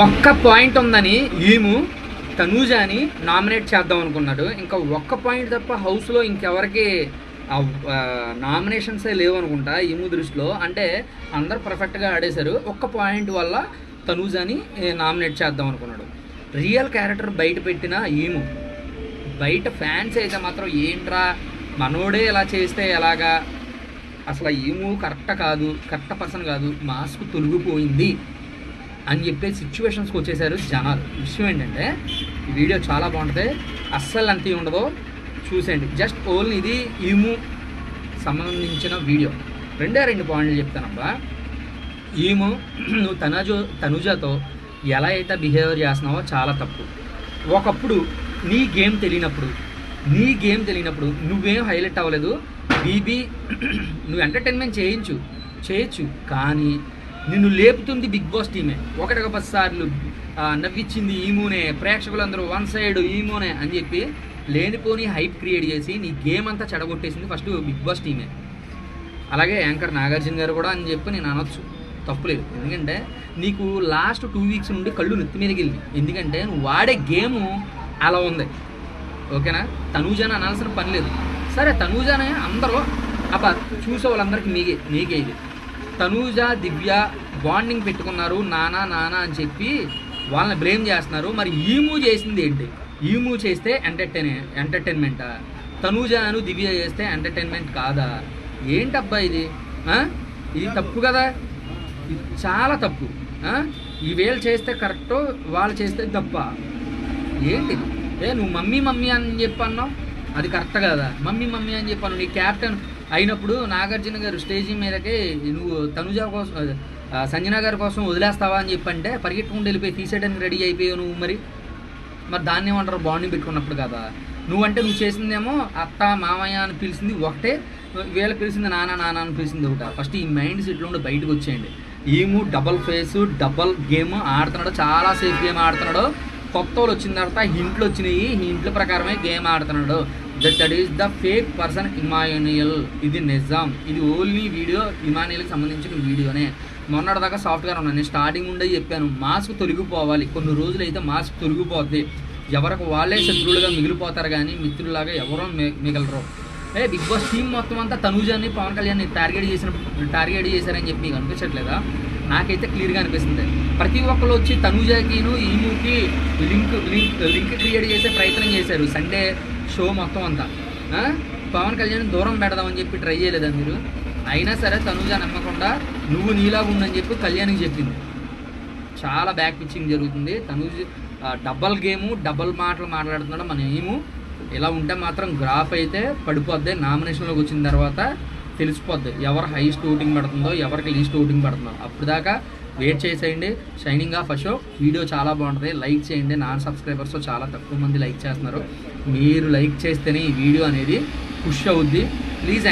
ఒక్క పాయింట్ ఉందని emu తనూజాని nominate చేద్దాం అనుకున్నాడు. ఇంకా ఒక్క పాయింట్ తప్ప హౌస్లో ఇంకెవరికి నామినేషన్సే లేవు అనుకుంటా ఈము దృష్టిలో అంటే అందరు పర్ఫెక్ట్గా ఆడేశారు. ఒక్క పాయింట్ వల్ల తనూజాని నామినేట్ చేద్దాం అనుకున్నాడు. రియల్ క్యారెక్టర్ బయట పెట్టిన ఈము బయట ఫ్యాన్స్ అయితే మాత్రం ఏంట్రా మనోడే ఇలా చేస్తే ఎలాగా? అసలు ఈము కరెక్ట్ కాదు కరెక్ట్ పర్సన్ కాదు మాస్క్ తొలగిపోయింది. అని చెప్పే సిచ్యువేషన్స్కి వచ్చేసారు జనాలు. విషయం ఏంటంటే ఈ వీడియో చాలా బాగుంటుంది. అస్సలు అంత ఉండదో. చూసేయండి. జస్ట్ ఓన్లీ ఇది ఈము సంబంధించిన వీడియో. రెండే రెండు పాయింట్లు చెప్తానబ్బా ఈము నువ్వు తనజో తనుజతో ఎలా అయితే బిహేవియర్ చేస్తున్నావో చాలా తప్పు. ఒకప్పుడు నీ గేమ్ తెలియనప్పుడు నీ గేమ్ తెలియనప్పుడు నువ్వేం హైలైట్ అవ్వలేదు. బీబీ నువ్వు ఎంటర్టైన్మెంట్ చేయించు చేయొచ్చు. కానీ నిన్ను లేపుతుంది బిగ్ బాస్ టీమే. ఒకటికి పది సార్లు నవ్వించింది ఈమూనే. ప్రేక్షకులందరూ వన్ సైడ్ ఈమూనే అని చెప్పి లేనిపోని హైప్ క్రియేట్ చేసి నీ గేమ్ అంతా చెడగొట్టేసింది ఫస్ట్ బిగ్ బాస్ టీమే. అలాగే యాంకర్ నాగార్జున గారు కూడా అని చెప్పి నేను అనొచ్చు. తప్పులేదు ఎందుకంటే నీకు లాస్ట్ టూ వీక్స్ నుండి కళ్ళు నెత్తి మీదకి వెళ్ళి ఎందుకంటే నువ్వు వాడే గేమ్ అలా ఉంది. ఓకేనా? తనూజాని అనాల్సిన పని లేదు. సరే తనూజానే అందరూ అబ్బా చూసే వాళ్ళందరికీ మీకే మీకే ఇది. తనూజ దివ్య బాండింగ్ పెట్టుకున్నారు నానా నానా అని చెప్పి వాళ్ళని బ్లేమ్ చేస్తున్నారు. మరి ఈ మూవ్ చేసింది ఏంటి? ఈ మూవ్ చేస్తే ఎంటర్టైన్ ఎంటర్టైన్మెంటా తనూజాను దివ్య చేస్తే ఎంటర్టైన్మెంట్ కాదా? ఏంటబ్బా ఇది? ఇది తప్పు కదా? ఇది చాలా తప్పు. ఆ? ఈ వేలు చేస్తే కరెక్ట్ వాళ్ళు చేస్తే తప్ప. ఏంటి ఏ నువ్వు మమ్మీ మమ్మీ అని చెప్పి అన్నావు అది కరెక్ట్ కదా. మమ్మీ మమ్మీ అని చెప్పాను నీ క్యాప్టెన్ అయినప్పుడు నాగార్జున గారు స్టేజీ మీదకి నువ్వు తనుజ కోసం సంజన గారి కోసం వదిలేస్తావా అని చెప్పంటే పరిగెట్టుకుంటూ వెళ్ళిపోయి తీసేయడానికి రెడీ అయిపోయావు నువ్వు మరి. మరి దాన్ని ఏమంటారు? బాండింగ్ పెట్టుకున్నప్పుడు కదా. నువ్వంటే నువ్వు చేసిందేమో అత్త మామయ్య అని పిలిచింది ఒకటే. వీళ్ళకి పిలిచింది నాన్న నాన్న అని పిలిచింది ఒకట. ఫస్ట్ ఈ మైండ్ సెట్లో ఉండి బయటకు వచ్చేయండి. Emmu double face double game ఆడుతున్నాడు చాలా సేఫ్ గేమ్ ఆడుతున్నాడు. కొత్త వాళ్ళు వచ్చిన తర్వాత హింట్లు వచ్చినాయి. హింట్ల ప్రకారమే గేమ్ ఆడుతున్నాడు. That that is the fake person Emmanuel ఇది నిజాం. ఇది ఓన్లీ వీడియో ఇమాన్యుయల్కి సంబంధించిన వీడియోనే మొన్నటిదాకా సాఫ్ట్వేర్ ఉన్నాను. నేను స్టార్టింగ్ ఉండే చెప్పాను. మాస్క్ తొలగిపోవాలి. కొన్ని రోజులు అయితే మాస్క్ తొలగిపోద్ది. ఎవరికి వాళ్ళే శత్రువులుగా మిగిలిపోతారు కానీ మిత్రులాగా ఎవరో మిగలరు. ఏ బిగ్ బాస్ టీం మొత్తం అంతా తనుజాన్ని పవన్ కళ్యాణ్ టార్గెట్ చేసిన టార్గెట్ చేశారని చెప్పి మీకు అనిపించట్లేదా? నాకైతే క్లియర్గా అనిపిస్తుంది. ప్రతి ఒక్కరు వచ్చి తనుజాకిను ఈముకి లింక్ లింక్ లింక్ క్రియేట్ చేసే ప్రయత్నం చేశారు. సండే షో మొత్తం అంతా. పవన్ కళ్యాణ్ దూరం పెడదామని చెప్పి ట్రై చేయలేదా మీరు? అయినా సరే తనుజ నమ్మకుండా నువ్వు నీలాగా ఉందని చెప్పి కళ్యాణ్కి చెప్పింది. చాలా బ్యాక్ పిచ్చింగ్ జరుగుతుంది. తనూజ్ డబల్ గేము డబల్ మాటలు మాట్లాడుతున్నాడు మన ఏము ఇలా ఉంటే మాత్రం గ్రాఫ్ అయితే పడిపోద్ది. నామినేషన్లోకి వచ్చిన తర్వాత తెలిసిపోద్ది. ఎవరు హైయెస్ట్ ఓటింగ్ పడుతుందో ఎవరికి లీస్ట్ ఓటింగ్ పడుతుందో. అప్పుడు దాకా వెయిట్ చేసేయండి. షైనింగ్ ఆఫ్ అశోక్ వీడియో చాలా బాగుంటుంది. లైక్ చేయండి. నాన్ సబ్స్క్రైబర్స్ చాలా తక్కువ మంది లైక్ చేస్తున్నారు. మీరు లైక్ చేస్తేనే ఈ వీడియో అనేది పుష్ అవుద్ది. ప్లీజ్